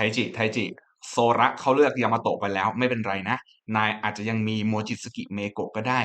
ทจิไทจิโซระเขาเลือกยามาโตะไปแล้วไม่เป็นไรนะ นายอาจจะยังมีโมจิสกิเมโกะก็ได้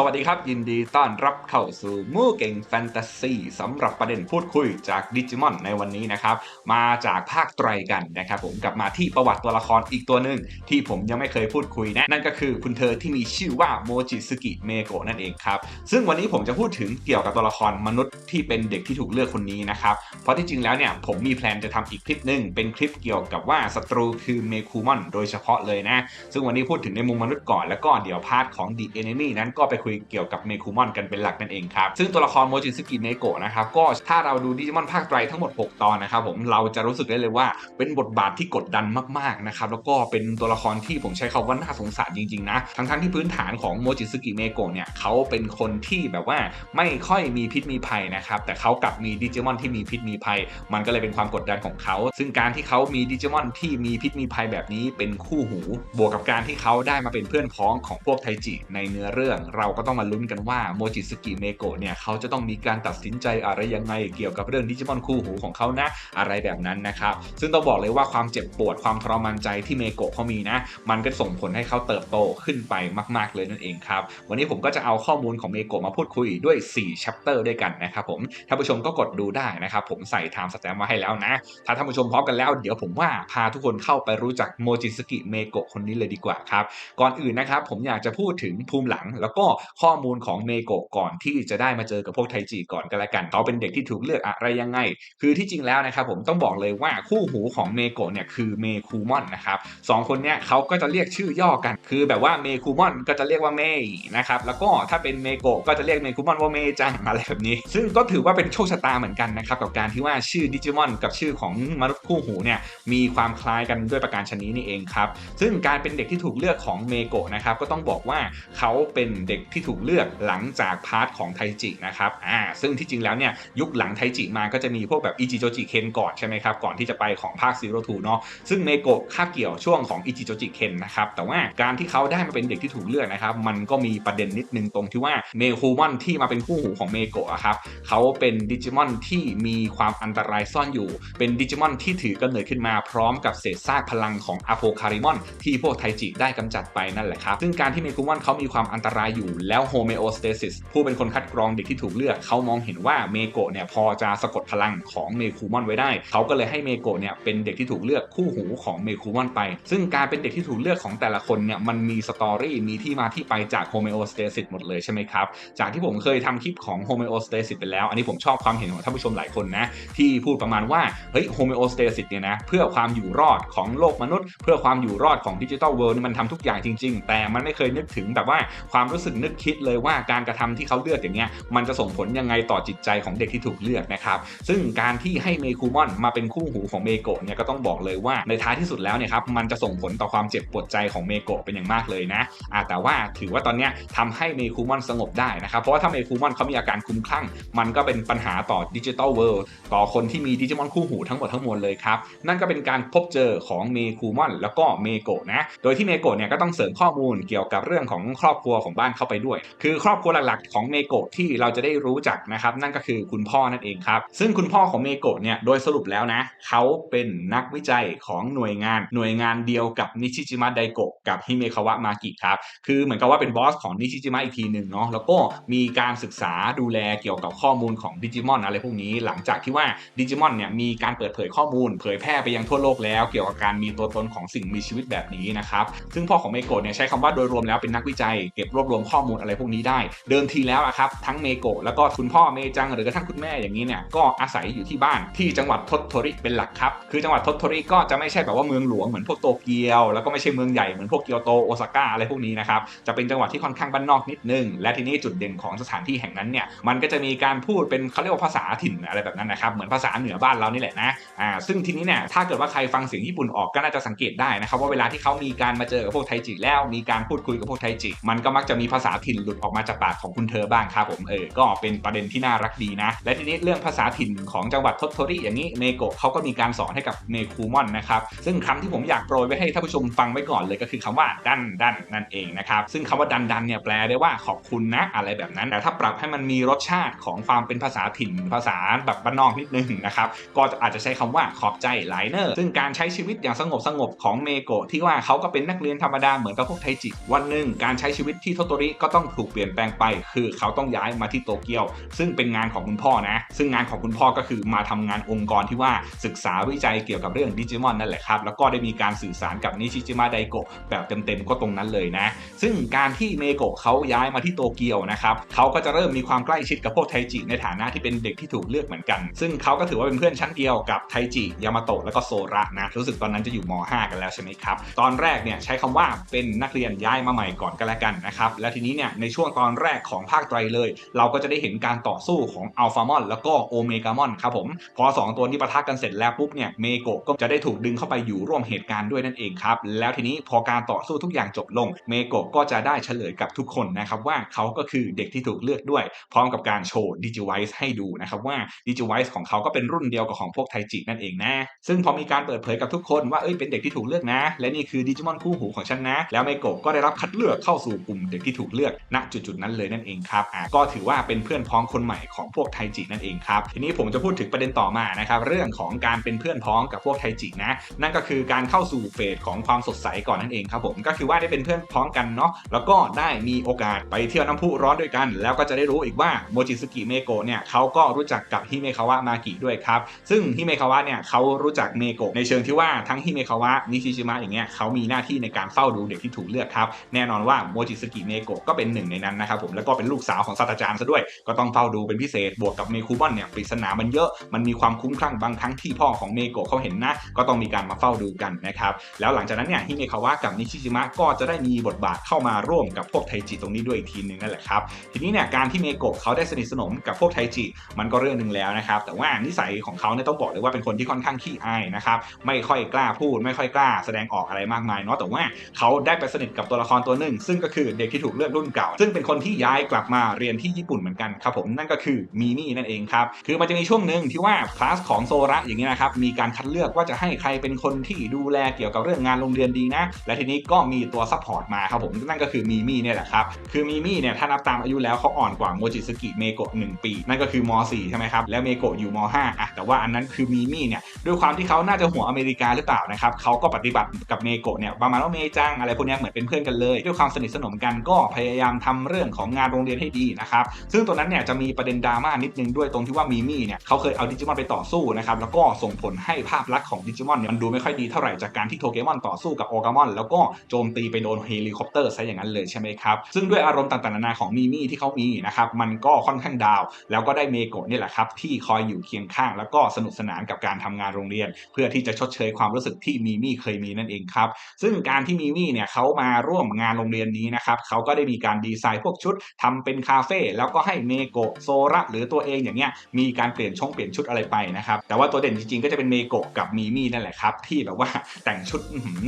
สวัสดีครับ ยินดีต้อนรับเข้าสู่มู่เก่งแฟนตาซีสำหรับประเด็นพูดคุยจากดิจิมอนในวันนี้นะครับ มาจากภาคไตรกันนะครับผมกลับมาที่ประวัติตัวละครอีกตัวหนึ่งที่ผมยังไม่เคยพูดคุยนะ นั่นก็คือคุณเธอที่มีชื่อว่าโมจิสกิเมโกะนั่นเองครับ ซึ่งวันนี้ผมจะพูดถึงเกี่ยวกับตัวละครมนุษย์ที่เป็นเด็กที่ถูกเลือกคนนี้นะครับเพราะที่จริงแล้วเนี่ยผมมีแพลนจะทำอีกคลิปหนึ่งเป็นคลิปเกี่ยวกับว่าศัตรูคือเมคูมอนโดยเฉพาะเลยนะ ซึ่งวันนี้พูดถึงในมุมมนุษย์ก่อนแล้วก็เดี๋ยวพาร์ทของ The Enemy นั้นก็ไปคุยเกี่ยวกับเมคูมอนกันเป็นหลักนั่นเองครับ ซึ่งตัวละครโมจิสกิเมโกะนะครับก็ถ้าเราดูดิจิมอนภาคไตรทั้งหมด 6 ตอนนะครับผมเราจะรู้สึกได้เลยว่าเป็นบทบาทที่กดดันมากๆนะครับแล้วก็เป็นตัวละครที่ผมใช้คาว่าน่าสงสารจริงๆนะทั้งๆที่พื้นฐานของโมจิสกิเมโกะเนี่ยเขาเป็นคนที่แบบว่าไม่ค่อยมีพิษมีภัยนะครับแต่เขากลับมีดิจิมอนที่มีพิษมีภัย มันก็เลยเป็นความกดดันของเขา ซึ่งการที่เขามีดิจิมอนที่มีพิษมีภัยแบบนี้เป็นคู่หู บวกกับการที่เขาได้มาเป็นเพื่อนพ้องของพวกไทจิในเนื้อเรื่องเราก็ต้องมาลุ้นกันว่าโมจิสกิเมโกะเนี่ยเขาจะต้องมีการตัดสินใจอะไรยังไงเกี่ยวกับเรื่องดิจิมอนคู่หูของเขานะอะไรแบบนั้นนะครับ ซึ่งต้องบอกเลยว่าความเจ็บปวดความทรมานใจที่เมโกะเขามีนะ มันก็ส่งผลให้เขาเติบโตขึ้นไปมาก ๆ เลยนั่นเองครับ วันนี้ผมก็จะเอาข้อมูลของเมโกะมาพูดคุยด้วย4 chapter ด้วยกันนะครับผมท่านผู้ชมก็กดดูได้นะครับ ผมใส่ time stamp มาให้แล้วนะ ถ้าท่านผู้ชมพร้อมกันแล้วเดี๋ยวผมว่าพาทุกคนเข้าไปรู้จักโมจิสกิเมโกะคนนี้เลยดีกว่าครับ ก่อนอื่นนะครับผมอยากจะพูดถึงภูมิหลังแล้วก็ข้อมูลของเมโกะก่อนที่จะได้มาเจอกับพวกไทจิก่อนก็แล้วกันเขาเป็นเด็กที่ถูกเลือกอะไรยังไง คือที่จริงแล้วนะครับผมต้องบอกเลยว่าคู่หูของเมโกะเนี่ยคือเมคูมอนนะครับสองคนเนี้ยเขาก็จะเรียกชื่อย่อกัน คือแบบว่าเมคูมอนก็จะเรียกว่าเมย์นะครับแล้วก็ถ้าเป็นเมโกะก็จะเรียกเมคูมอนว่าเมจังอะไรแบบนี้ ซึ่งก็ถือว่าเป็นโชคชะตาเหมือนกันนะครับกับการที่ว่าชื่อดิจิมอนกับชื่อของมนุษย์คู่หูเนี่ยมีความคล้ายกันด้วยประการชนนี้นี่เองครับซึ่งการเป็นเด็กที่ถูกเลือกของเมโกะนะครับก็ต้องบอกว่าเขาเป็นเด็กที่ถูกเลือกหลังจากพาร์ทของไทจินะครับอ่าซึ่งที่จริงแล้วเนี่ยยุคหลังไทจิมาก็จะมีพวกแบบอิจิโจจิเคนก่อนใช่ไหมครับก่อนที่จะไปของภาคซีโรทูเนาะซึ่งเมโกะคาบเกี่ยวช่วงของอิจิโจจิเคนนะครับแต่ว่าการที่เขาได้มาเป็นเด็กที่ถูกเลือกนะครับมันก็มีประเด็นนิดนึงตรงที่ว่าเมคูมอนที่มาเป็นคู่หูของเมโกะครับเขาเป็นดิจิมอนที่มีความอันตรายซ่อนอยู่ เป็นดิจิมอนที่ถือกำเนิดขึ้นมาพร้อมกับเศษซากพลังของอโพคาริมอนที่พวกไทจิได้กำจัดไปนั่นแหละครับซึ่งการที่เมคูมอนเขามีความอันตรายอยู่แล้วโฮเมโอสเตซิสผู้เป็นคนคัดกรองเด็กที่ถูกเลือก เขามองเห็นว่าเมโกะเนี่ยพอจะสะกดพลังของเมคูมอนไว้ได้ เขาก็เลยให้เมโกะเนี่ยเป็นเด็กที่ถูกเลือกคู่หูของเมคูมอนไป ซึ่งการเป็นเด็กที่ถูกเลือกของแต่ละคนเนี่ยมันมีสตอรี่มีที่มาที่ไปจากโฮเมโอสเตซิสหมดเลยใช่ไหมครับ จากที่ผมเคยทำคลิปของโฮเมโอสเตซิสไปแล้ว อันนี้ผมชอบความเห็นของท่านผู้ชมหลายคนนะ ที่พูดประมาณว่าเฮ้ยโฮเมโอสเตซิสเนี่ยนะเพื่อความอยู่รอดของโลกมนุษย์ เพื่อความอยู่รอดของดิจิทัลเวิลด์มันทำทุกอย่างจริง ๆ แต่มันไม่เคยนึกถึงแบบว่าความรู้สึกนึกคิดเลยว่าการกระทำที่เขาเลือกอย่างเงี้ยมันจะส่งผลยังไงต่อจิตใจของเด็กที่ถูกเลือกนะครับซึ่งการที่ให้เมคูมอนมาเป็นคู่หูของเมโกะเนี่ยก็ต้องบอกเลยว่าในท้ายที่สุดแล้วเนี่ยครับมันจะส่งผลต่อความเจ็บปวดใจของเมโกะเป็นอย่างมากเลยนะแต่ว่าถือว่าตอนเนี้ยทำให้เมคูมอนสงบได้นะครับเพราะว่าถ้าเมคูมอนเขามีอาการคุ้มคลั่ง มันก็เป็นปัญหาต่อดิจิทัลเวิลด์ต่อคนที่มีดิจิมอนคู่หูทั้งหมดทั้งมวลเลยครับ นั่นก็เป็นการพบเจอของเมคูมอนแล้วก็เมโกะนะ โดยที่เมโกะเนี่ยก็ต้องเสริมข้อมูลเกี่ยวกับเรื่องของครอบครัวของบ้านเข้าไปด้วย คือครอบครัวหลักๆ ของเมโกะที่เราจะได้รู้จักนะครับ นั่นก็คือคุณพ่อนั่นเองครับ ซึ่งคุณพ่อของเมโกะเนี่ยโดยสรุปแล้วนะเขาเป็นนักวิจัยของหน่วยงาน หน่วยงานเดียวกับนิชิจิมะไดโกะกับฮิเมคาวะมากิครับคือเหมือนกับว่าเป็นบอสของนิชิจิมะอีกทีหนึ่งเนาะแล้วก็มีการศึกษาดูแลเกี่ยวกับข้อมูลของดิจิมอนอะไรพวกนี้ หลังจากที่ว่าดิจิมอนเนี่ยมีการเปิดเผยข้อมูล เผยแพร่ไปยังทั่วโลกแล้ว เกี่ยวกับการมีตัวตนของสิ่งมีชีวิตแบบนี้นะครับซึ่งพ่อของเมโกะเนี่ยใช้คำว่าโดยรวมแล้วเป็นนักวิจัยเก็บรวบรวมข้อมูลอะไรพวกนี้ได้ เดิมทีแล้วอะครับทั้งเมโกะแล้วก็คุณพ่อเมจัง หรือกระทั่งคุณแม่อย่างนี้เนี่ยก็อาศัยอยู่ที่บ้านที่จังหวัดทตโทริเป็นหลักครับคือจังหวัดทตโทริก็จะไม่ใช่แบบว่าเมืองหลวงเหมือนพวกโตเกียว แล้วก็ไม่ใช่เมืองใหญ่เหมือนพวกเกียวโตโอซาก้าอะไรพวกนี้นะครับจะเป็นจังหวัดที่ค่อนข้างบ้านนอกนิดนึงและทีนี้จุดเด่นของสถานที่แห่งนั้นเนี่ยมันก็จะมีการพูดเป็นเขาเรียกว่าภาษาถิ่นอะไรแบบนั้นนะครับเหมือนภาษาเหนือบ้านเรานี่แหละนะอ่าซึ่งทีนี้เนี่ยถ้าเกิดว่าใครฟังเสียงญี่ปุ่นออกก็น่าจะสังเกตได้นะครับว่าเวลาที่เขามีการมาเจอกับพวกไทจิแล้ว มีการพูดคุยกับพวกไทจิ มันก็มักจะมีภาษาถิ่นหลุดออกมาจากปากของคุณเธอบ้างครับผมเออก็เป็นประเด็นที่น่ารักดีนะ และทีนี้เรื่องภาษาถิ่นของจังหวัดทศโทริอย่างนี้เมโกะเขาก็มีการสอนให้กับเมคูมอนนะครับซึ่งคำที่ผมอยากโปรยไว้ให้ท่านผู้ชมฟังไว้ก่อนเลยก็คือคำว่าดันดันนั่นเองนะครับซึ่งคำว่าดันดันเนี่ยแปลได้ว่าขอบคุณนะอะไรแบบนั้นแต่ถ้าปรับให้มันมีรสชาติของความเป็นภาษาถิ่นภาษาแบบบ้านนอกนิดนึงนะครับก็อาจจะใช้คำว่าขอบใจไลเนอร์ซึ่งการใช้ชีวิตอย่างสงบสงบของเมโกะที่ว่าเขาก็เป็นนักเรียนธรรมดาเหมือนกับพวกไทจิวันหนึ่งการใช้ชีวิตที่ทโตริก็ต้องถูกเปลี่ยนแปลงไป คือเขาต้องย้ายมาที่โตเกียว ซึ่งเป็นงานของคุณพ่อนะ ซึ่งงานของคุณพ่อก็คือมาทำงานองค์กรที่ว่าศึกษาวิจัยเกี่ยวกับเรื่องดิจิมอนนั่นแหละครับแล้วก็ได้มีการสื่อสารกับนิชิจิมะไดโกะแบบเต็มๆก็ตรงนั้นเลยนะ ซึ่งการที่เมโกะเขาย้ายมาที่โตเกียวนะครับเขาก็จะเริ่มมีความใกล้ชิดกับพวกไทจิในฐานะที่เป็นเด็กที่ถูกเลือกเหมือนกัน ซึ่งเขาก็ถือว่าเป็นเพื่อนชั้นเดียวกับไทจิยามาโตะแล้วก็โซระนะรู้สึกตอนนั้นจะอยู่ม .5 กันแล้วใช่ไหมครับตอนแรกเนี่ยใช้คำว่าเป็นนักเรียนย้ายมาใหม่ก่อนก็แล้วกันนะครับและทีนี้เนี่ยในช่วงตอนแรกของภาคไตรเลย เราก็จะได้เห็นการต่อสู้ของอัลฟามอนแล้วก็โอเมกามอนครับผมพอ 2 ตัวนี้ปะทะกันเสร็จแล้วปุ๊บเนี่ยเมโกะก็จะได้ถูกดึงเข้าไปอยู่ร่วมเหตุการณ์ด้วยนั่นเองครับแล้วทีนี้พอการต่อสู้ทุกอย่างจบลง เมโกะก็จะได้เฉลยกับทุกคนนะครับว่าเขาก็คือเด็กที่ถูกเลือกด้วย พร้อมกับการโชว์ดิจิไวส์ให้ดูนะครับว่าดิจิไวส์ของเขาก็เป็นรุ่นเดียวกับของพวกไทจินั่นเองนะซึ่งพอมีการเปิดเผยกับทุกคนว่าเอ้ยเป็นเด็กที่ถูกเลือกนะ และนี่คือดิจิมอนคู่หูของฉันนะ แล้วเมโกะก็ได้รับคัดเลือกเข้าสู่กลุ่มเด็กที่ถูกเลือกณจุดๆนั้นเลยนั่นเองครับก็ถือว่าเป็นเพื่อนพ้องคนใหม่ของพวกไทจินั่นเองครับทีนี้ผมจะพูดถึงประเด็นต่อมานะครับเรื่องของการเป็นเพื่อนพ้องกับพวกไทจินะนั่นก็คือการเข้าสู่เฟสของความสดใสก่อนนั่นเองครับผมก็คือว่าได้เป็นเพื่อนพ้องกันเนาะแล้วก็ได้มีโอกาสไปเที่ยวน้ำพุร้อนด้วยกัน แล้วก็จะได้รู้อีกว่าโมจิสกิเมโกะเนี่ยเขาก็รู้จักกับฮิเมคาวะมากิด้วยครับซึ่งฮิเมคาวะเนี่ยเขารู้จักเมโกะในเชิงที่ว่าทั้งฮิเมคาวะนิชิชิมะอย่างเงี้ยเขามีหน้าที่ในการเฝ้าดูเด็กที่ถูกเลือกครับแน่นอนว่าโมจิสกิเมโกะก็เป็นหนึ่งในนั้นนะครับผมแล้วก็เป็นลูกสาวของศาสตราจารย์ซะด้วย ก็ต้องเฝ้าดูเป็นพิเศษบวกกับเมคูบอนเนี่ยปริศนามันเยอะมันมีความคุ้มคลั่งบางครั้งที่พ่อของเมโกะเขาเห็นนะก็ต้องมีการมาเฝ้าดูกันนะครับแล้วหลังจากนั้นเนี่ยฮิเมคาวะกับนิชิจิมะก็จะได้มีบทบาทเข้ามาร่วมกับพวกไทจิตรงนี้ด้วยอีกทีนึงนั่นแหละครับทีนี้เนี่ยการที่เมโกะเขาได้สนิทสนมกับพวกไทจิมันก็เรื่องหนึ่งแล้วนะครับแต่ว่านิสัยของเขาเนี่ยต้องบอกเลยว่าเป็นคนที่ค่อนข้างขี้อายนะครับไม่ค่อยกล้าพูด ไม่ค่อยกล้าแสดงออกอะไรมากมายเนาะแต่ว่าเขาได้ไปสนิทกับตัวละครตัวหนึ่งซึ่งก็คือเด็กที่ถูกเลือกรุ่นเก่า ซึ่งเป็นคนที่ย้ายกลับมาเรียนที่ญี่ปุ่นเหมือนกันครับผมนั่นก็คือมีมี่นั่นเองครับคือมันจะมีช่วงหนึ่งที่ว่าคลาสของโซระอย่างนี้นะครับมีการคัดเลือกว่าจะให้ใครเป็นคนที่ดูแลเกี่ยวกับเรื่องงานโรงเรียนดีนะ และทีนี้ก็มีตัวซัพพอร์ตมาครับผมนั่นก็คือมีมี่เนี่ยแหละครับคือมีมี่เนี่ยถ้านับตามอายุแล้วเขาอ่อนกว่าโมจิสกิเมโกะ1ปี นั่นก็คือม .4 ใช่ไหมครับแล้วเมโกะอยู่ม .5 อะแต่ว่าอันนั้นคือมีมี่เนี่ยด้วยความที่เขาน่าจะหัวอเมริกาหรือเปล่านะครับเขาก็ปฏิบัติกับเมโกะเนี่ยประมาณว่าเมจังอะไรพวกนี้เหมือนเป็นเพื่อนกันเลย ด้วยความสนิทสนมกันก็พยายามทำเรื่องของงานโรงเรียนให้ดีนะครับ ซึ่งตัวนั้นเนี่ยจะมีประเด็นดราม่านิดนึงด้วยตรงที่ว่ามีมี่เนี่ยเขาเคยเอาดิจิมอนไปต่อสู้นะครับแล้วก็ส่งผลให้ภาพลักษณ์ของดิจิมอนเนี่ยมันดูไม่ค่อยดีเท่าไหร่จากการที่โทเกมอนต่อสู้กับโอกามอนแล้วก็โจมตีไปโดนเฮลิคอปเตอร์ซะอย่างนั้นเลยใช่ไหมครับซึ่งด้วยอารมณ์ต่างๆนานาของมีมี่ที่เขามีนะครับมันก็ค่อนข้างดาว แล้วก็ได้เมโกะนี่แหละครับที่คอยอยู่เคียงข้าง แล้วก็สนุกสนานกับการทำงานโรงเรียน เพื่อที่จะชดเชยความรู้สึกที่มีมี่เคยมีนั่นเองครับซึ่งการที่มีมี่เนี่ยเขามาร่วมงานโรงเรียนนี้นะครับเขาก็ได้มีการดีไซน์พวกชุดทำเป็นคาเฟ่แล้วก็ให้เมโกะโซระหรือตัวเองอย่างเงี้ยมีการเปลี่ยนช่องเปลี่ยนชุดอะไรไปนะครับแต่ว่าตัวเด่นจริงๆก็จะเป็นเมโกะกับมีมี่นั่นแหละครับที่แบบว่าแต่งชุด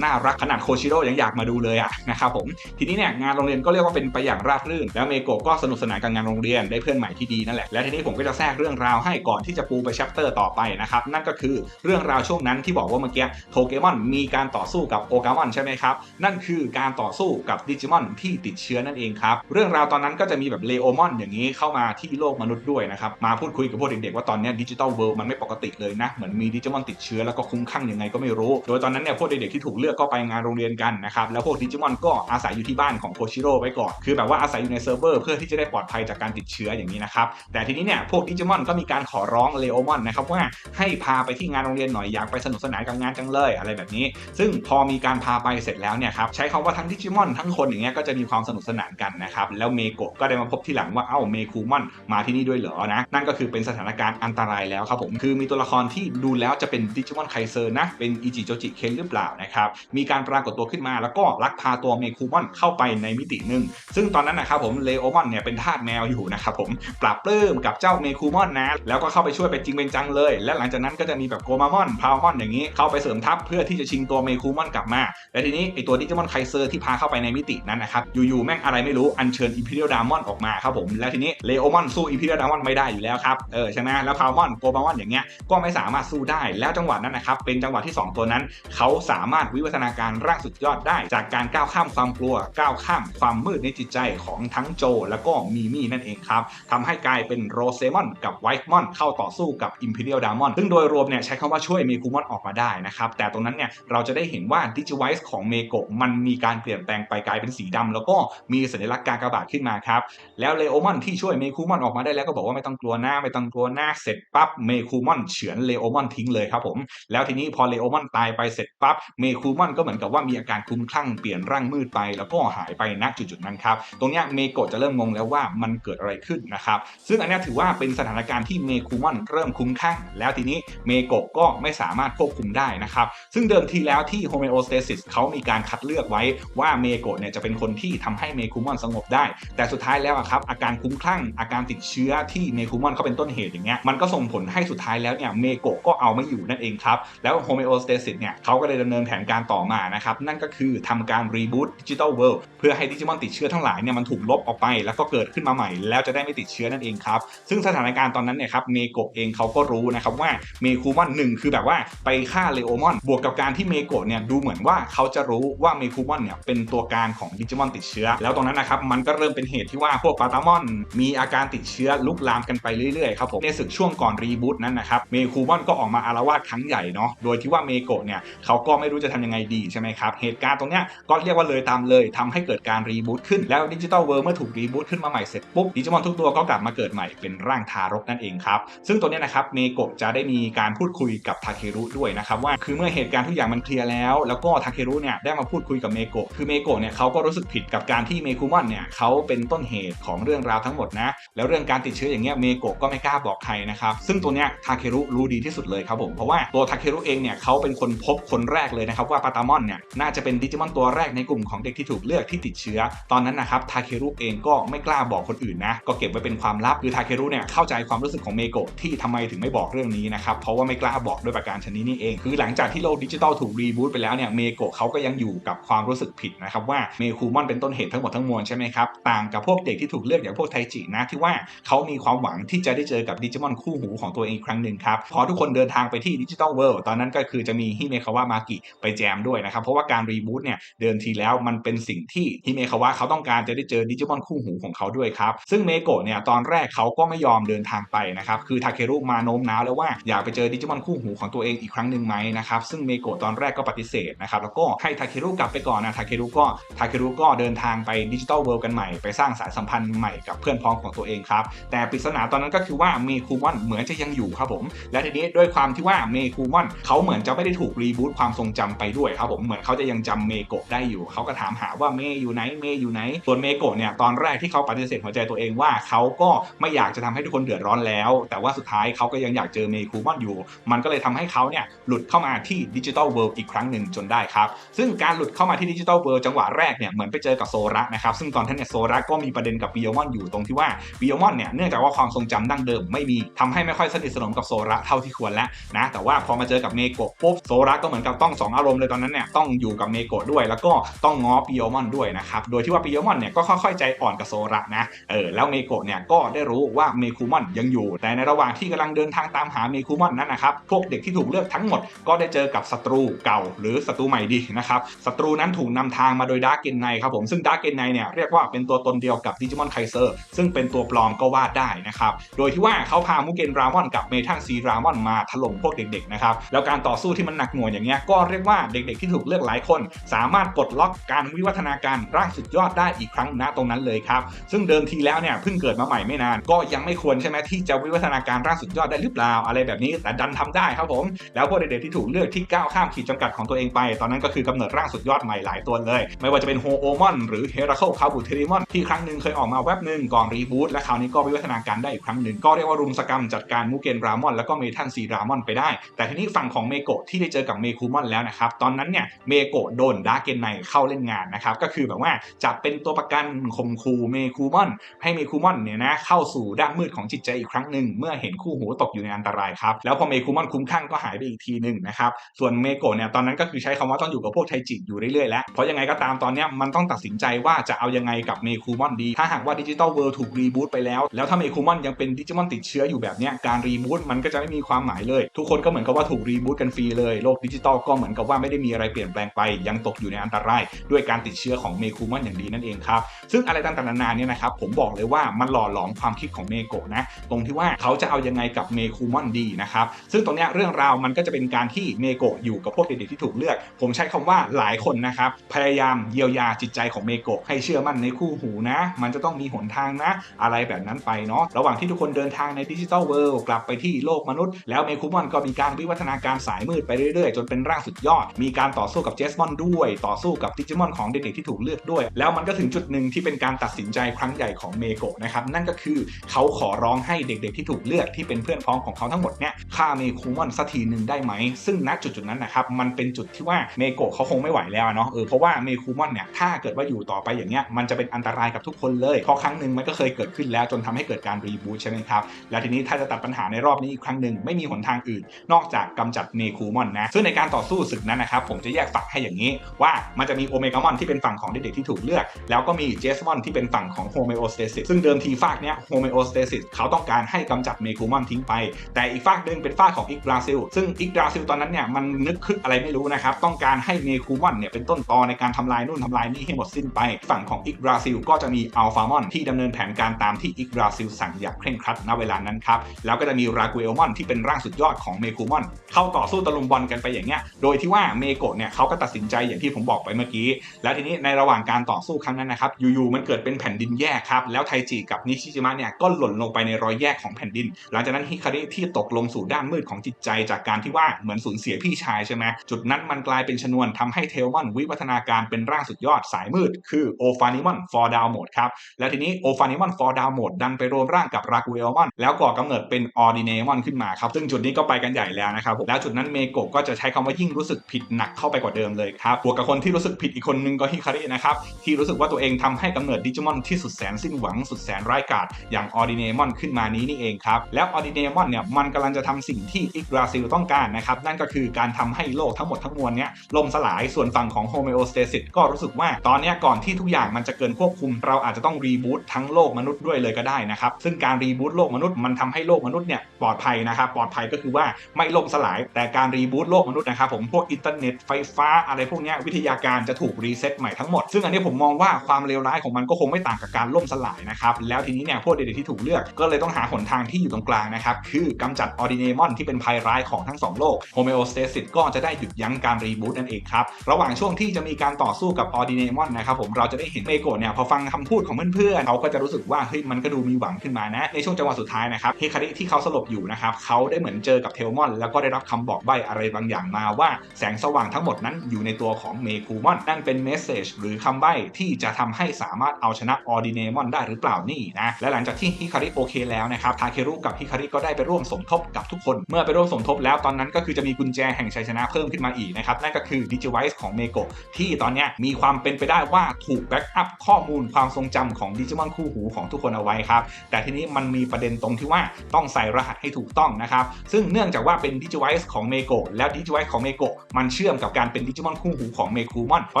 น่ารักขนาดโคชิโร่ยังอยากมาดูเลยอะนะครับผมทีนี้เนี่ยงานโรงเรียนก็เรียกว่าเป็นไปอย่างราบรื่น แล้วเมโกะก็สนุกสนานกับงานโรงเรียนได้เพื่อนใหม่ที่ดีนั่นแหละและทีนี้ผมก็จะแทรกเรื่องราวให้ก่อนที่จะปูไปแชปเตอร์ต่อไปนะครับนั่นก็คือเรื่องราวช่วงนั้นที่บอกว่าเมื่อกี้โทเกมอนมีการต่อสู้กับโอกามอนใช่ไหมครับนั่นคือการต่อสู้กับดิจิมอนที่ติดเชื้อนั่นเองครับ เรื่องราวตอนนั้นก็จะมีแบบเลโอมอนอย่างนี้เข้ามาที่โลกมนุษย์ด้วยนะครับ มาพูดคุยกับพวกเด็กๆว่าตอนนี้ดิจิตอลเวิลด์มันไม่ปกติเลยนะ เหมือนมีดิจิมอนติดเชื้อแล้วก็คุ้มข้างยังไงก็ไม่รู้ โดยตอนนั้นเนี่ยพวกเด็กๆที่ถูกเลือกก็ไปงานโรงเรียนกันนะครับ แล้วพวกดิจิมอนก็อาศัยอยู่ที่บ้านของโคชิโร่ไว้ก่อน คือแบบว่าอาศัยอยู่ในเซิร์ฟเวอร์เพื่อที่จะได้ปลอดภัยจากการติดเชื้ออย่างนี้นะครับ แต่ทีนี้เนี่ยพวกดิจิมอนก็มีการขอร้องเลโอมอนนะครับว่าให้พาไปที่งานโรงเรียนหน่อยอยากไปสนุกสนานกับงานจังเลยอะไรแบบนี้ ซึ่งพอมีการพาไปเสร็จแล้วเนี่ยครับใช้คำว่าทั้งดิจิมอนทั้งคนอย่างเงี้ยก็จะมีความสนุกสนานกันนะครับ แล้วเมโกะก็ได้มาพบที่หลังว่าเอ้าเมคูมอนมาที่นี่ด้วยเหรอนะนั่นก็คือเป็นสถานการณ์อันตรายแล้วครับผมคือมีตัวละครที่ดูแล้วจะเป็นดิจิมอนไคเซอร์นะเป็นอิจิโจจิเคนหรือเปล่านะครับมีการปรากฏตัวขึ้นมาแล้วก็ลักพาตัวเมคูมอนเข้าไปในมิติหนึ่งซึ่งตอนนั้นนะครับผมเลโอมอนเนี่ยเป็นทาสแมวอยู่นะครับผมปรับปลื้มกับเจ้าเมคูมอนนะแล้วก็เข้าไปช่วยเป็นจริงเป็นจังเลย และหลังจากนั้นก็จะมีแบบโกมามอนพาวมอนอย่างนี้เข้าไปเสริมทัพเพื่อที่จะชิงตัวเมคูมอนกลับมาและทีนี้ไอตัวดิจิมอนไคเซอร์ที่พาเข้าไปในมิตินั้นนะครับอยู่ๆแม่งอะไรไม่รู้อัญเชิญอิมพีเรียลดามอนออกมาครับผมแล้วทีนี้เลโอมอนสู้อิมพีเรียลดามอนไม่ได้อยู่แล้วครับเออใช่ไหมแล้วพาวมอนโกบามอนอย่างเงี้ยก็ไม่สามารถสู้ได้แล้วจังหวะนั้นนะครับเป็นจังหวะที่ 2 ตัวนั้น เขาสามารถวิวัฒนาการร่างสุดยอดได้ จากการก้าวข้ามความกลัวก้าวข้ามความมืดในจิตใจของทั้งโจ แล้วก็มีมี่นั่นเองครับทำให้กลายเป็นโรเซมอนกับไวท์มอนเข้าต่อสู้กับอิมพีเรียลดามอนซึ่งโดยรวมเนี่ยใช้คำว่าช่วยเมคูมอนออกมาได้นะครับแต่ตรงนั้นเนี่ยเราจะได้เห็นว่าดิจิไวส์ของเมโกมันมีการเปลี่ยนแปลงไปกลายเป็นสีดำแล้วก็มีสัญลักษณ์การกระบาดขึ้นมาครับ แล้วเลโอมอนที่ช่วยเมคูมอนออกมาได้แล้วก็บอกว่าไม่ต้องกลัวหน้าไม่ต้องกลัวหน้าเสร็จปั๊บเมคูมอนเฉือนเลโอมอนทิ้งเลยครับผมแล้วทีนี้พอเลโอมอนตายไปเสร็จปั๊บเมคูมอนก็เหมือนกับว่ามีอาการคลุ้มคลั่งเปลี่ยนร่างมืดไป แล้วก็หายไปณจุดๆนั้นครับตรงนี้เมโกะจะเริ่มงงแล้วว่ามันเกิดอะไรขึ้นนะครับซึ่งอันนี้ถือว่าเป็นสถานการณ์ที่เมคูมอนเริ่มคลุ้มคลั่งแล้วทีนี้เมโกะก็ไม่สามารถควบคุมได้นะครับซึ่งเดิมทีแล้วที่โฮเมโอสเตซิสเขามีการคัดเลือกไว้ว่าเมโกะเนี่ยจะเป็นคนที่ทำให้เมคูมอนสงบได้ แต่สุดท้ายแล้วครับอาการคุ้มคลั่งอาการติดเชื้อที่เมคูมอนเขาเป็นต้นเหตุอย่างเงี้ยมันก็ส่งผลให้สุดท้ายแล้วเนี่ยเมโกะก็เอาไม่อยู่นั่นเองครับ แล้วโฮเมโอสเตซิสเนี่ยเขาก็เลยดำเนินแผนการต่อมานะครับ นั่นก็คือทำการรีบูตดิจิตอลเวิลด์เพื่อให้ดิจิมอนติดเชื้อทั้งหลายเนี่ยมันถูกลบออกไป แล้วก็เกิดขึ้นมาใหม่ แล้วจะได้ไม่ติดเชื้อนั่นเองครับ ซึ่งสถานการณ์ตอนนั้นเนี่ยครับเมโกะเองเขาก็รู้นะครับว่าเมคูมอนหนึ่งคือแบบว่าไปฆ่าเลโอมอน บวกกับการที่เมโกะเนี่ยดูเหมือนว่าเขาจะรู้ว่าเมคูมอนเนี่ยเป็นตัวการของดิจิมอนติดเชื้อแล้วตรงนั้นนะครับมันก็เริ่มเป็นเหตุที่ว่าพวกปาตามอน มีอาการติดเชื้อลุกลามกันไปเรื่อยๆครับผมในศึกช่วงก่อนรีบูตนั้นนะครับเมคูมอนก็ออกมาอารวาสครั้งใหญ่เนาะโดยที่ว่าเมโกะเนี่ยเขาก็ไม่รู้จะทำยังไงดีใช่ไหมครับเหตุการณ์ตรงเนี้ยก็เรียกว่าเลยตามเลยทำให้เกิดการรีบูตขึ้นแล้วดิจิตอลเวิร์เมื่อถูกรีบูตขึ้นมาใหม่เสร็จปุ๊บดิจิมอนทุกตัวก็กลับมาเกิดใหม่เป็นร่างทารกนั่นเองครับซึ่งตัวเนี้ยนะครับเมโกะจะได้มีการพูดคุยกับทาเครุด้วยนะครับว่าคือเมื่อเหตุการณ์ทุกอย่างมันเคลียร์แล้ว แล้วก็ทาเครุเนี่ยได้มาพูดคุยกับเมโกะคือเมโกะเนี่ยเขาก็รู้สึกผิดกับการที่เมคุมอนเนี่ยเขาเป็นต้นเหตุของเรื่องราวทั้งหมดนะ แล้วเรื่องการติดเชื้ออย่างเงี้ยเมโกะก็ไม่กล้าบอกใครนะครับ ซึ่งตัวเนี้ยทาเครุรู้ดีที่สุดเลยครับผม เพราะว่าตัวทาเครุเองเนี่ยเขาเป็นคนพบคนแรกเลยนะครับว่าปาตามอนเนี่ยน่าจะเป็นดิจิมอนตัวแรกในกลุ่มของเด็กที่ถูกเลือกที่ติดเชื้อ ตอนนั้นนะครับทาเครุเองก็ไม่กล้าบอกคนอื่นนะก็เก็บไว้เป็นความลับคือทาเครุเนี่ยเข้าใจความรู้สึกของเมโกะที่ทำไมถึงไม่บอกเรื่องนี้นะครับเพราะว่าไม่กล้าบอกด้วยประการชนิดนี้เอง คือหลังจากที่โลกดิจิตอลถูกรีบูตไปแล้วเนี่ยเมโกะเขาก็ยังอยู่กับความรู้สึกผิดนะครับว่าเมคูมอนเป็นต้นเหตุทั้งหมดทั้งมวลใช่ไหมครับ ต่างกับพวกเด็กที่ถูกเลือกอย่างพวกไทจินะที่ว่าเขามีความหวังที่จะได้เจอกับดิจิมอนคู่หูของตัวเองอีกครั้งหนึ่งครับ พอทุกคนเดินทางไปที่ดิจิตอลเวิลด์ตอนนั้นก็คือจะมีฮิเมคาวะมากิไปแจมด้วยนะครับ เพราะว่าการรีบูตเนี่ยเดิมทีแล้วมันเป็นสิ่งที่ฮิเมคาวะเขาต้องการจะได้เจอดิจิมอนคู่หูของเขาด้วยครับ ซึ่งเมโกะเนี่ยตอนแรกเขาก็ไม่ยอมเดินทางไปนะครับคือทาเครุมาโน้มน้าวแล้วว่าอยากไปเจอดิจิมอนคู่หูของตัวเองอีกครั้งหนึ่งไหมนะครับซึ่งเมโกะตอนแรกก็ปฏิเสธนะครับแล้วก็ให้ทาเครุกลับไปก่อนนะทาเครุก็ทาเครุก็เดินทางไปดิจิตอลเวิลด์กันใหม่ไปสร้างสายสัมพันธ์ใหม่กับเพื่อนพ้องของตัวเองครับ แต่ปริศนาตอนนั้นก็คือว่าเมคูมอนเหมือนจะยังอยู่ครับผม และทีนี้ด้วยความที่ว่าเมคูมอนเขาเหมือนจะไม่ได้ถูกรีบูตความทรงจำไปด้วยครับผมเหมือนเขาจะยังจำเมโกะได้อยู่ เขาก็ถามหาว่าเมอยู่ไหนเมอยู่ไหนส่วนเมโกะเนี่ยตอนแรกที่เขาปฏิเสธหัวใจตัวเองว่าเขาก็ไม่อยากจะทำให้ทุกคนเดือดร้อนแล้ว แต่ว่าสุดท้ายเขาก็ยังอยากเจอเมคูมอนอยู่ มันก็เลยทำให้เขาเนี่ยหลุดเข้ามาที่ดิจิตอลเวิลด์อีกครั้งหนึ่งจนได้ครับซึ่งการหลุดเข้ามาที่ดิจิตอลเวิลด์จังหวะแรกเนี่ยเหมือนไปเจอกับโซระนะครับซึ่งตอนนั้นเนี่ยโซระก็มีประเด็นกับบิโอมอนอยู่ตรงที่ว่าบิโอมอนเนี่ยเนื่องจากว่าความทรงจำดั้งเดิมไม่มีทำให้ไม่ค่อยสนิทสนมกับโซระเท่าที่ควรแล้วนะแต่ว่าพอมาเจอกับเมโกะปุ๊บโซระก็เหมือนกับต้องสองอารมณ์เลยตอนนั้นเนี่ยต้องอยู่กับเมโกะด้วย แล้วก็ต้องง้อปิโอมอนด้วยนะครับโดยที่ว่าปิโอมอนเนี่ยก็ค่อยๆใจอ่อนกับโซระนะเออแล้วเมโกะเนี่ยก็ได้รู้ว่าเมคูมอนยังอยู่ แต่ในระหว่างที่กำลังเดินทางตามหาเมคูมอนนั้นนะครับพวกเด็กที่ถูกเลือกทั้งหมด ก็ได้เจอกับศัตรูเก่าหรือศัตรูใหม่ดีนะครับศัตรูนั้นถูกนำทางมาโดยดาร์กเกนไนครับผมซึ่งดาร์กเกนไนเนี่ยเรียกว่าเป็นตัวตนเดียวกับดิจิมอนไคเซอร์ซึ่งเป็นตัวปลอมก็ว่าได้นะครับโดยที่ว่าเขาพามุเกนรามอนกับเมทัลซีรามอนมาถล่มพวกเด็กๆนะครับแล้วการต่อสู้ที่มันหนักหน่วงอย่างเงี้ยก็เรียกว่าเด็กๆที่ถูกเลือกหลายคน สามารถปลดล็อกการวิวัฒนาการร่างสุดยอดได้อีกครั้งณตรงนั้นเลยครับซึ่งเดิมทีแล้วเนี่ยเพิ่งเกิดมาใหม่ไม่นาน ก็ยังไม่ควรใช่ไหมที่จะวิวัฒนาการร่างสุดยอดได้หรือเปล่าอะไรแบบนี้แต่ดันทำได้ครับผม แล้วพวกเด็กๆที่ถูกเลือกที่ก้าวข้ามขีดจำกัดของตัวเองไป ตอนนั้นก็คือกำเนิดร่างสุดยอดใหม่หลายตัวเลย ไม่ว่าจะเป็นโฮโอมอนหรือเฮราเคิลคาบูเทริมอนที่ครั้งหนึ่งเคยออกมาแวบหนึ่งก่อนรีบูตและคราวนี้ก็วิวัฒนาการได้อีกครั้งหนึ่ง ก็เรียกว่ารุมสกรรมจัดการมูเกนรามอนแล้วก็เมทัลซีรามอนไปได้ แต่ทีนี้ฝั่งของเมโกะที่ได้เจอกับเมคูมอนแล้วนะครับตอนนั้นเนี่ยเมโกะโดนดาร์เกนไนเข้าเล่นงานนะครับก็คือแบบว่าจับเป็นตัวประกันข่มขู่เมคูมอน ให้เมคูมอนเนี่ยนะเข้าสู่ด้านมืดของจิตใจอีกครั้งหนึ่งเมื่อเห็นคู่หูตกอยู่ในอันตรายครับแล้วพอเมคูมอนคุ้มข้างก็หายไปอีกทีหนึ่งนะครับส่วนเมโกะเนี่ยตอนนั้นก็คือใช้คำว่าต้องอยู่กับพวกไทจิอยู่เรื่อยๆแล้วเพราะยังไงก็ตามตอนนี้มันต้องตัดสินใจว่าจะเอายังไงกับเมคูมอนดี ถ้าหากว่าดิจิตอลเวิลด์ถูกรีบูตไปแล้ว แล้วถ้าเมคูมอนยังเป็นดิจิมอนติดเชื้ออยู่แบบเนี้ยการรีบูตมันก็จะไม่มีความหมายเลย ทุกคนก็เหมือนกับว่าถูกรีบูตกันฟรีเลยโลกดิจิตอลก็เหมือนกับว่าไม่ได้มีอะไรเปลี่ยนแปลงไปยังตกอยู่ในอันตรายด้วยการติดเชื้อของเมคูมอนอย่างดีนั่นเองครับซึ่งอะไรต่างๆนานาเนี่ยนะครับผมบอกเลยว่ามันหล่อหลอมความคิดของเมโกะนะตรงที่ว่าเขาจะเอายังไงกับเมคูมอนดีนะครับซึ่งตรงเนี้ยเรื่องราวมันก็จะเป็นการที่เมโกะอยู่กับพวกเด็กๆที่ถูกเลือก ผมใช้คำว่าหลายคนนะครับพยายามเยียวยาจิตใจของเมโกะให้เชื่อมั่นในคู่หูนะ มันจะต้องมีหนทางนะ อะไรแบบนั้นไปเนาะระหว่างที่ทุกคนเดินทางในดิจิทัลเวิลด์กลับไปที่โลกมนุษย์ แล้วเมคูมอนก็มีการวิวัฒนาการสายมืดไปเรื่อยๆ จนเป็นร่างสุดยอด มีการต่อสู้กับเจสมอนด้วย ต่อสู้กับดิจิมอนของเด็กๆที่ถูกเลือกด้วย แล้วมันก็ถึงจุดหนึ่งที่เป็นการตัดสินใจครั้งใหญ่ของเมโกะนะครับนั่นก็คือเขาขอร้องให้เด็กๆที่ถูกเลือกที่เป็นเพื่อนพ้องของเขาทั้งหมดเนี่ยฆ่าเมคูมอนสักทีหนึ่งได้ไหม ซึ่งณจุดจุดนั้นนะครับมันเป็นจุดที่ว่าเมโกะเขาคงไม่ไหวแล้วเนาะเออเพราะว่าเมคูมอนเนี่ยถ้าเกิดว่าอยู่ต่อไปอย่างเงี้ยมันจะเป็นอันตรายกับทุกคนเลยเพราะครั้งหนึ่งมันก็เคยเกิดขึ้นแล้วจนทำให้เกิดการรีบูตใช่ไหมครับแล้วทีนี้ถ้าจะตัดปัญหาในรอบนี้อีกครั้งหนึ่งไม่มีหนทางอื่น นอกจากกำจัดเมคูมอนนะซึ่งในการต่อสู้ศึกนั้นนะครับผมจะแยกฝักให้อย่างนี้ ว่ามันจะมีโอเมกามอนที่เป็นฝั่งของเด็กๆที่ถูกเลือก แล้วก็มีเจสมอนที่เป็นฝั่งของโฮเมโอสเตซิสซึ่งเดิมทีฝากเนี้ยโฮเมโอสเตซิสเขาต้องการให้กำจัดเมคูมอนทิ้งไป แต่อีกฝากหนึ่งเป็นฝากของอิกราซิลซึ่งอิกราซิลตอนนั้นเนี่ยมันนึกคึกอะไรไม่รู้นะครับต้องการให้เมคูมอนเนี่ยเป็นต้นตอในการทำลายนู่นทำลายนี่ให้หมดสิ้นไปฝั่งของอิกราซิลก็จะมีอัลฟามอนที่ดำเนินแผนการตามที่อิกราซิลสั่งอย่างเคร่งครัดณเวลานั้นครับแล้วก็จะมีรากูเอลมอนที่เป็นร่างสุดยอดของเมคูมอนเข้าต่อสู้ตะลุมบอลกันไปอย่างเงี้ยโดยที่ว่าเมโกะเนี่ยเขาก็ตัดสินใจอย่างที่ผมบอกไปเมื่อกี้ แล้วทีนี้ในระหว่างการต่อสู้ครั้งนั้นนะครับอยู่ๆมันเกิดเป็นแผ่นดินแยกครับแล้วไทจิกับนิชิจิมะเนี่ยก็หล่นลงไปในรอยแยกของแผ่นดิน หลังจากนั้นฮิคาริที่ตกลงสู่ด้านมืดของจิตใจ จากการที่ว่าเหมือนสูญเสียพี่ชายใช่ไหมจุดนั้นมันกลายเป็นชนวนทำให้เทลมอนวิวัฒนาการเป็นร่างสุดยอดสายมืด คือโอฟานิมอนฟอร์ดาวโหมดครับ แล้วทีนี้โอฟานิมอนฟอร์ดาวโหมดดันไปรวมร่างกับรากูเอลมอนแล้วก่อกำเนิดเป็นออร์ดิเนมอนขึ้นมาครับ ซึ่งจุดนี้ก็ไปกันใหญ่แล้วนะครับ แล้วจุดนั้นเมโกะก็จะใช้คำว่ายิ่งรู้สึกผิดหนักเข้าไปกว่าเดิมเลยครับ บวกกับคนที่รู้สึกผิดอีกคนนึงก็ฮิคารินะครับ ที่รู้สึกว่าตัวเองทำให้กำเนิดดิจิมอนที่สุดแสนสิ้นหวังสุดแสนร้ายกาจอย่างออร์ดิเนมอนขึ้นมานี้นี่เองครับ แล้วออร์ดิเนมอนเนี่ยมันกำลังจะทำสิ่งที่อิกราซิลต้องการนะครับ นั่นก็คือการทำให้โลกทั้งหมดทั้งมวลเนี้ยล่มสลายส่วนฝั่งของโฮเมโอสเตซิสก็รู้สึกว่าตอนนี้ก่อนที่ทุกอย่างมันจะเกินควบคุม เราอาจจะต้องรีบูตทั้งโลกมนุษย์ด้วยเลยก็ได้นะครับซึ่งการรีบูตโลกมนุษย์มันทำให้โลกมนุษย์เนี่ยปลอดภัยนะครับปลอดภัยก็คือว่าไม่ล่มสลาย แต่การรีบูตโลกมนุษย์นะครับผมพวกอินเทอร์เน็ตไฟฟ้าอะไรพวกนี้วิทยาการจะถูกรีเซ็ตใหม่ทั้งหมด ซึ่งอันนี้ผมมองว่าความเลวร้ายของมันก็คงไม่ต่างกับการล่มสลายนะครับแล้วทีนี้เนี่ยพวกเด็กๆที่ถูกเลือกก็เลยต้องหาหนทางที่อยู่ตรงกลางนะครับคือกำจัดออร์ดิเนมอนที่เป็นภัยร้ายของทั้งสองโลกโฮเมโอสเตซิสก็จะได้หยุดยั้งการรีบูตนั่นเองครับระหว่างช่วงที่จะมีการต่อสู้กับออร์ดิเนมอนนะครับผมเราจะได้เห็นเมโกะเนี่ยพอฟังคำพูดของเพื่อนๆเขาก็จะรู้สึกว่าเฮ้ยมันก็ดูมีหวังขึ้นมานะ ในช่วงจังหวะสุดท้ายนะครับเฮคาริที่เขาสลบอยู่นะครับเขาได้เหมือนเจอกับเทลมอน แล้วก็ได้รับคำบอกใบ้อะไรบางอย่างมาว่าแสงสว่างทั้งหมดนั้นอยู่ในตัวของเมคูมอนนั่นเป็นเมสเซจหรือคำใบ้ที่จะทำให้สามารถเอาชนะออร์ดิเนมอนได้หรือเปล่านี่นะและหลังจากที่ฮิคาริโอเคแล้วนะครับทาเครุกับฮิคาริก็ได้ไปร่วมสมทบกับทุกคน เมื่อไปร่วมสมทบแล้วตอนนั้นก็คือจะมีกุญแจแห่งชัยชนะเพิ่มขึ้นมาอีกนะครับนั่นก็คือดิจิไวส์ของเมโกะที่ตอนนี้มีความเป็นไปได้ว่าถูกแบ็กอัพข้อมูลความทรงจำของดิจิมอนคู่หูของทุกคนเอาไว้ครับแต่ทีนี้มันมีประเด็นตรงที่ว่าต้องใส่รหัสให้ถูกต้องนะครับซึ่งเนื่องจากว่าเป็นดิจิไวส์ของเมโกะแล้วดิจิไวส์ของเมโกะมันเชื่อมกับการเป็นดิจิมอนคู่หูของเมคูมอนเพรา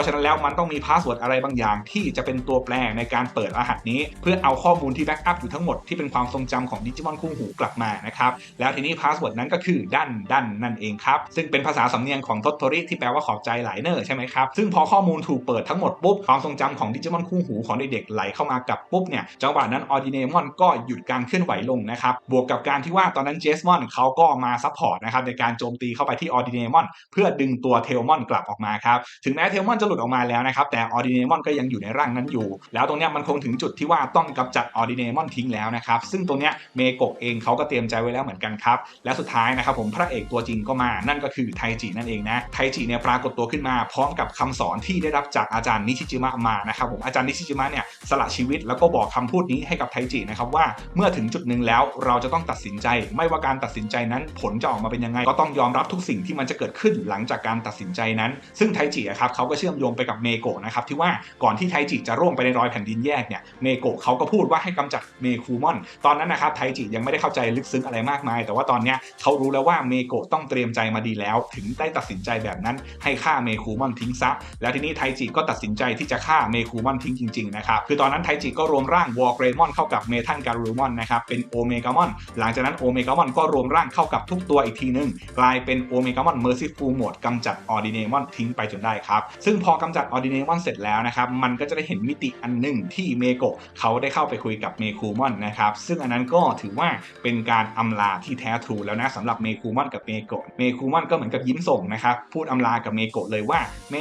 ะฉะนั้นแล้วมันต้องมีพาสเวิร์ดอะไรบางอย่าง ที่จะเป็นตัวแปรในการเปิดรหัสนี้ เพื่อเอาข้อมูลที่แบ็กอัพอยู่ทั้งหมดที่เป็นความทรงจำของดิจิมอนคู่หูกลับมานะครับแล้วทีนี้พาสเวิร์ดนั้นก็คือดันดันนั่นเองครับซึ่งเป็นภาษาสำเนียงของทอตโทริที่แปลว่าขอบใจหลายเนอร์ใช่ไหมครับซึ่งพอข้อมูลถูกเปิดทั้งหมดปุ๊บความทรงจำของดิจิมอนคู่หูของเด็กๆไหลเข้ามากับปุ๊บเนี่ยจังหวะนั้นออร์ดิเนมอนก็หยุดการเคลื่อนไหวลงนะครับบวกกับการที่ว่าตอนนั้นเจสมอนเขาก็มาซัพพอร์ตนะครับในการโจมตีเข้าไปที่ออร์ดิเนมอนเพื่อดึงตัวเทลมอนกลับออกมาครับถึงแม้เทลมอนจะหลุดออกมาแล้วนะครับแต่ออร์ดิเนมอนก็ยังอยู่ในร่างนั้นอยู่ แล้วตรงเนี้ยมันคงถึงจุดที่ว่าต้องกำจัดออร์ดิเนมอนทิ้งแล้วนะครับซึ่งตรงเนี้ยเมโกะเองเขาก็เตรียมใจไว้แล้วเหมือนกันครับและสุดท้ายนะครับผมพระเอกตัวจริงก็มานั่นก็คือไทจินั่นเองนะไทจิเนี่ยปรากฏตัวขึ้นมาพร้อมกับคำสอนที่ได้รับจากอาจารย์นิชิจิมะมานะครับผมอาจารย์นิชิจิมะเนี่ยสละชีวิตแล้วก็บอกคำพูดนี้ให้กับไทจินะครับว่าเมื่อถึงจุดหนึ่งแล้วเราจะต้องตัดสินใจ ไม่ว่าการตัดสินใจนั้นผลจะออกมาเป็นยังไง ก็ต้องยอมรับทุกสิ่งที่มันจะเกิดขึ้นหลังจากการตัดสินใจนั้น ซึ่งไทจิครับเขาก็เชื่อมโยงไปกับเมโกะนะครับที่ว่าก่อนที่ไทจิจะร่วงไปในรอยแผ่นดินแยกเนี่ยเมโกะเขาก็พูดว่าให้กำจัดเมคูมอน ตอนนั้นนะครับไทจิยังไม่ได้เข้าใจลึกซึ้งอะไรมากมาย แต่ว่าตอนเนี้ยเขารู้แล้วว่าเมโกะต้องเตรียมใจมาดีแล้ว ถึงได้ตัดสินใจแบบนั้นให้ฆ่าเมคูมอนทิ้งซะแล้วทีนี้ไทจิก็ตัดสินใจที่จะฆ่าเมคูมอนทิ้งจริงๆนะครับคือตอนนั้นไทจิก็รวมร่างวอลเกรมอนเข้ากับเมทัลการูมอนนะครับเป็นโอเมกามอน หลังจากนั้นโอเมกามอนก็รวมร่างเข้ากับทุกตัวอีกทีนึง กลายเป็นโอเมกามอนเมอร์ซิฟูลโหมดกำจัดออร์ดิเนมอนทิ้งไปจนได้ครับ ซึ่งพอกำจัดออร์ดิเนมอนเสร็จแล้วนะครับมันก็จะได้เห็นมิติอันหนึ่งที่เมโกะเขาได้เข้าไปคุยกับเมคูมอนนะครับซึ่งอันนั้นก็ถือว่าเป็นการอำลาที่แท้ทรูแล้วนะสำหรับเมคูมอนกับเมโกะเมคูมอนก็เหมือนกับยิ้มส่งนะครับพูดอำลากับเมโกะเลยว่าเม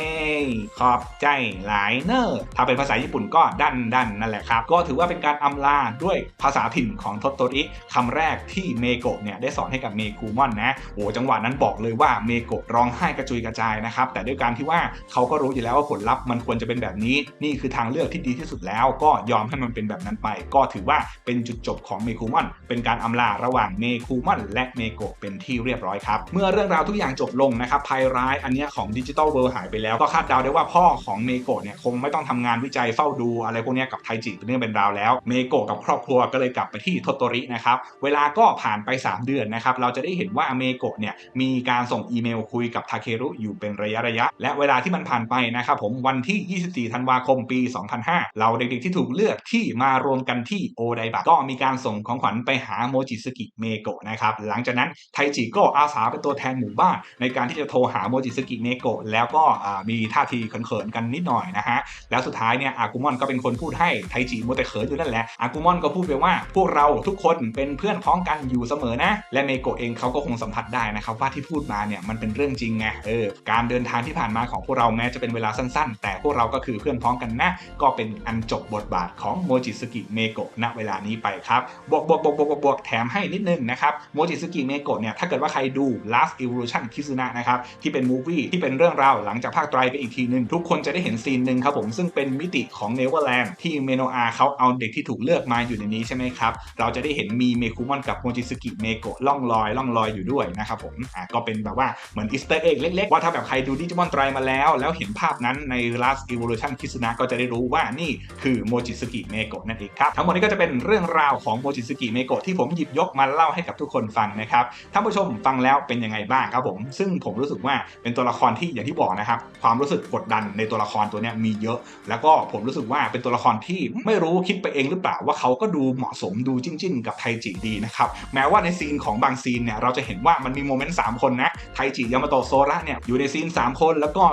ขอบใจหลายเนอร์ถ้าเป็นภาษาญี่ปุ่นก็ดันดันนั่นแหละครับ ก็ถือว่าเป็นการอำลาด้วยภาษาถิ่นของโทโตริคำแรกที่เมโกะเนี่ยได้สอนให้กับเมคูมอนนะโอ้จังหวะนั้นบอกเลยว่าเมโกะร้องไห้กระจุยกระจายนะครับ แต่ด้วยการที่ว่าเขาก็รู้อยู่แล้วว่าผลลัพธ์มันควรจะเป็นแบบนี้ นี่คือทางเลือกที่ดีที่สุดแล้ว ก็ยอมให้มันเป็นแบบนั้นไป ก็ถือว่าเป็นจุดจบของเมคูมอน เป็นการอำลาระหว่างเมคูมอน และเมโกะเป็นที่เรียบร้อยครับ เมื่อเรื่องราวทุกอย่างจบลงนะครับภัยร้ายอันนี้ของดิจิตอลเวิร์หายไปแล้วก็คาดเดาได้ว่าพ่อของเมโกะเนี่ยคงไม่ต้องทำงานวิจัยเฝ้าดูอะไรพวกนี้กับไทจิเป็นเรื่องเป็นราวแล้วเมโกะกับครอบครัวก็เลยกลับไปที่โทโตรินะครับเวลาก็ผ่านไป 3 เดือนนะครับเราจะได้เห็นว่าเมโกะเนี่ยมีการส่งอีเมลคุยกับทาเครุอยู่เป็นระยะระยะ และเวลาที่มันผ่านไปนะครับผมวันที่ 24 ธันวาคมปี 2005 เราเด็กๆที่ถูกเลือกที่มารวมกันที่โอไดบะก็มีการส่งของขวัญไปหาโมจิสกิเมโกะนะครับหลังจากนั้นไทจิก็อาสาเป็นตัวแทนหมู่บ้าน ในการที่จะโทรหาโมจิสกิเมโกะแล้วก็มีท่าทีเขินๆกันนิดหน่อยนะฮะแล้วสุดท้ายเนี่ยอากุมอนก็เป็นคนพูดให้ไทจิโมแต่เขินอยู่นั่นแหละอากุมอนก็พูดไปว่า พวกเราทุกคนเป็นเพื่อนพ้องกันอยู่เสมอนะ และเมโกะเองเขาก็คงสัมผัสได้นะครับว่าที่พูดมาเนี่ยมันเป็นเรื่องจริงไงเออการเดินทางที่ผ่านมาของพวกเราแม้จะเป็นเวลาสั้น ๆ แต่พวกเราก็คือเพื่อนพ้องกันนะก็เป็นอันจบบทบาทของโมจิสกิเมโกะณเวลานี้ไปครับบวกบวกบวกบวกบวกแถมให้นิดนึงนะครับโมจิสกิเมโกะเนี่ยถ้าเกิดว่าใครดู Last Evolution Kizuna นะครับที่เป็นมูฟวี่ที่เป็นเรื่องราวหลังจากภาคไตรไปอีกทีนึงทุกคนจะได้เห็นซีนหนึ่งครับผมซึ่งเป็นมิติของเนเวอร์แลนด์ที่เมโนอาเขาเอาเด็กที่ถูกเลือกมาอยู่ในนี้ใช่ไหมครับ เราจะได้เห็นมีเมคุมอนกับโมจิสกิเมโกะล่องลอยล่องลอยอยู่ด้วยนะครับผมอะก็เป็นแบบว่าเหมือนอีสเตอร์เอ็กเล็กๆ ว่าถ้าแบบใครดูดิจิมอนไตรมาแล้ว แล้วเห็นภาพนั้นใน Last Evolution Kizuna ก็จะได้รู้ว่านี่คือโมจิสกิเมโกะนั่นเองครับ ทั้งหมดนี้ก็จะเป็นเรื่องราวของโมจิสกิเมโกะที่ผมหยิบยกมาเล่าให้กับทุกคนฟังนะครับท่านผู้ชมฟังแล้วเป็นยังไงบ้างครับผม ซึ่งผมรู้สึกว่าเป็นตัวละครที่อย่างที่บอกนะครับความรู้สึกกดดันในตัวละครตัวนี้มีเยอะแล้วก็ผมรู้สึกว่าเป็นตัวละครที่ไม่รู้คิดไปเองหรือเปล่าว่าเขาก็ดูเหมาะสมดูจิ้นๆ กับไทจิดีนะครับแม้ว่าในซีนของบางซีนเนี่ยเราจะเห็นว่ามันมีโมเมนต์สามคนนะไทจิยามาโตโซระเนี่ยอยู่ในซีนสามคนแล้วก็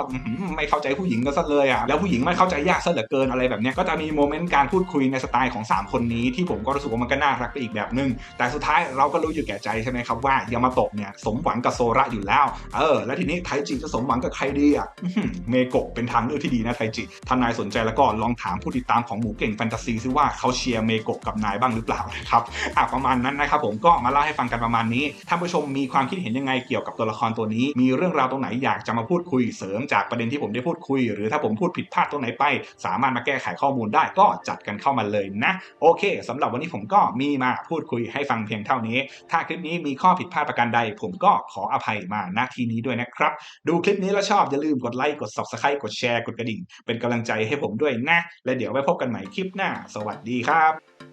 ไม่เข้าใจผู้หญิงกันซะเลยอะแล้วผู้หญิงไม่เข้าใจยากซะเหลือเกินอะไรแบบนี้ก็จะมีโมเมนต์การพูดคุยในสไตล์ของ 3 คนนี้ที่ผมก็รู้สึกว่ามันก็น่ารักไปอีกแบบนึง แต่สุดท้ายเราก็รู้อยู่แก่ใจใช่ไหมครับว่ายามาโตะเนี่ยสมหวังกับโซระอยู่แล้วเออแล้วทีนี้ไทจิจะสมหวังกับใครดีอะเมโกะเป็นทางเลือกที่ดีนะไทจิถ้านายสนใจแล้วก็ลองถามผู้ติดตามของหมูเก่งแฟนตาซีซิว่าเขาเชียร์เมโกะกับนายบ้างหรือเปล่านะครับอะประมาณนั้นนะครับผมก็มาเล่าให้ฟังกันประมาณนี้ท่านผู้ชมมีความคิดเห็นยังไงเกี่ยวกับตัวละครตัวนี้ มีเรื่องราวตรงไหนอยากจะมาพูดคุยเสริมจากประเด็นที่ผมได้พูดคุย หรือถ้าผมพูดผิดพลาดตรงไหนไป สามารถมาแก้ไขข้อมูลได้ก็จัดกันเข้ามาเลยนะ โอเคสำหรับวันนี้ผมก็มีมาพูดคุยให้ฟังเพียงเท่านี้ ถ้าคลิปนี้มีข้อผิดพลาดประการใด ผมก็ขออภัยมาณที่นี้ด้วยนะครับ ดูคลิปนี้แล้วชอบอย่าลืมกดไลค์กด subscribe กดแชร์กดกระดิ่ง เป็นกำลังใจให้ผมด้วยนะ และเดี๋ยวไว้พบกันใหม่คลิปหน้า สวัสดีครับ